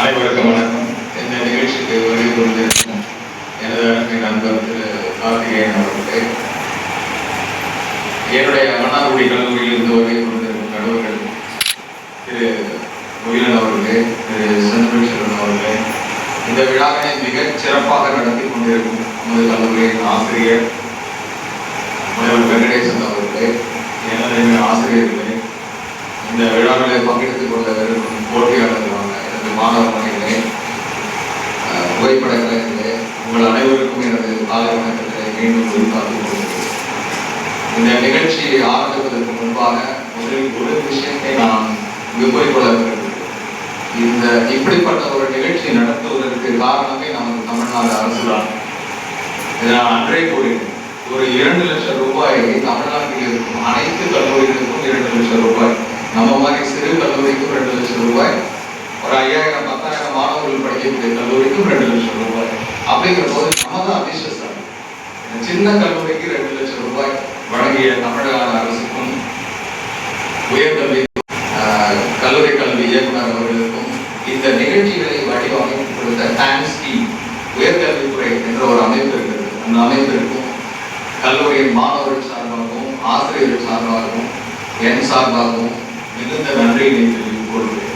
அனைவருக்கும் வணக்கம் இந்த நிகழ்ச்சிக்கு வருகை கொண்டிருக்கும் எனது அன்பை நண்பர் திரு கார்த்திகேயன் அவர்களே என்னுடைய மன்னார்குடி கல்லூரியில் இருந்து வருகை கொண்டிருக்கும் நடுவர்கள் திரு முகிலன் அவர்களே திரு செந்தமிழ் அவர்களே இந்த விழாவினை மிகச் சிறப்பாக நடத்தி கொண்டிருக்கும் நமது கல்லூரியின் ஆசிரியர் முனைவர் வெங்கடேசன் அவர்களே எனது ஆசிரியர்களே இந்த விழாவிலே பங்கெடுத்துக் கொள்ள இருக்கும் போட்டியாளர்கள் மாணவ மணிகளே அஹ், புகைப்பட கலைஞர்களே உங்கள் அனைவருக்கும் எனது காலை வணக்கத்தை மீண்டும் உரித்தாக்கிக் இந்த நிகழ்ச்சியை ஆரம்பிப்பதற்கு முன்பாக முதலில் ஒரு விஷயத்தை நான் இங்கு குறிப்பிட இந்த இப்படிப்பட்ட ஒரு நிகழ்ச்சி நடத்துவதற்கு காரணமே நமது தமிழ்நாடு அரசுதான். இதை நான் அன்றே கூறினேன். ஒரு இரண்டு லட்சம் ரூபாயை தமிழ்நாட்டில் இருக்கும் அனைத்து கல்லூரிகளுக்கும் இரண்டு லட்சம் ரூபாய் நம்ம மாதிரி சிறு கல்லூரிக்கும் ரெண்டு லட்சம் ரூபாய் ஐயாயிரம் பத்தாயிரம் மாணவர்கள் படிக்கக்கூடிய கல்லூரிக்கும் ரெண்டு லட்சம் ரூபாய். அப்படிங்கிற போது நம்ம தான் அதிர்ஷ்டசாலி சின்ன கல்லூரிக்கு ரெண்டு லட்சம் ரூபாய் வழங்கிய தமிழக அரசுக்கும் உயர்கல்வி ஆஹ், கல்லூரி கல்வி இயக்குனர் அவர்களுக்கும் இந்த நிகழ்ச்சிகளை வடிவமைத்து கொடுத்த டான்ஸ்கி உயர்கல்வித்துறை என்ற ஒரு அமைப்பு இருக்கிறது. அந்த அமைப்பிற்கும் கல்லூரியின் மாணவர்கள் சார்பாகவும் ஆசிரியர்கள் சார்பாகவும் என் சார்பாகவும் மிகுந்த நன்றியை தெரிவித்துக் கொள்கிறேன்.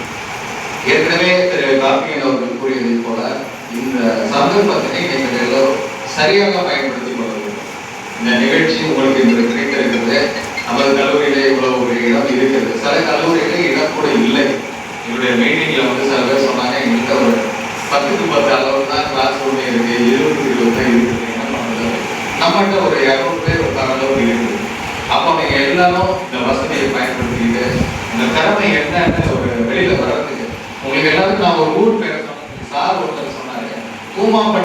ஏற்கனவே திரு கார்த்திகேயன் அவர்கள் கூறியதைப் போல இந்த சந்தர்ப்பத்தினை நீங்கள் எல்லோரும் சரியாக பயன்படுத்தி கொள்ள வேண்டும். இந்த நிகழ்ச்சி உங்களுக்கு இன்று கிடைத்திருக்கிறது. நமது கல்லூரியிலே இவ்வளவு ஒரு இடம் இருக்கிறது. சில கல்லூரிகளே இடம் கூட இல்லை. என்னுடைய மீட்டிங்கில் வந்து சில பேர் சொன்னாங்க எங்கள்கிட்ட ஒரு பத்துக்கு பத்து அளவு தான் கிளாஸ் ரூம் இருக்கு. இருபது இருபது தான் இருக்குது நம்மகிட்ட ஒரு இரநூறு பேர் உட்கார அளவுக்கு இருக்குது. அப்போ நீங்கள் எல்லாரும் இந்த வசதியை பயன்படுத்திக்கிட்டு இந்த திறமை என்னன்னு ஒரு எல்லாருக்கும் நான் ஒரு ஊர் பேர் சொன்னேன் சார் ஒருத்தர் சொன்னாரு. கூமா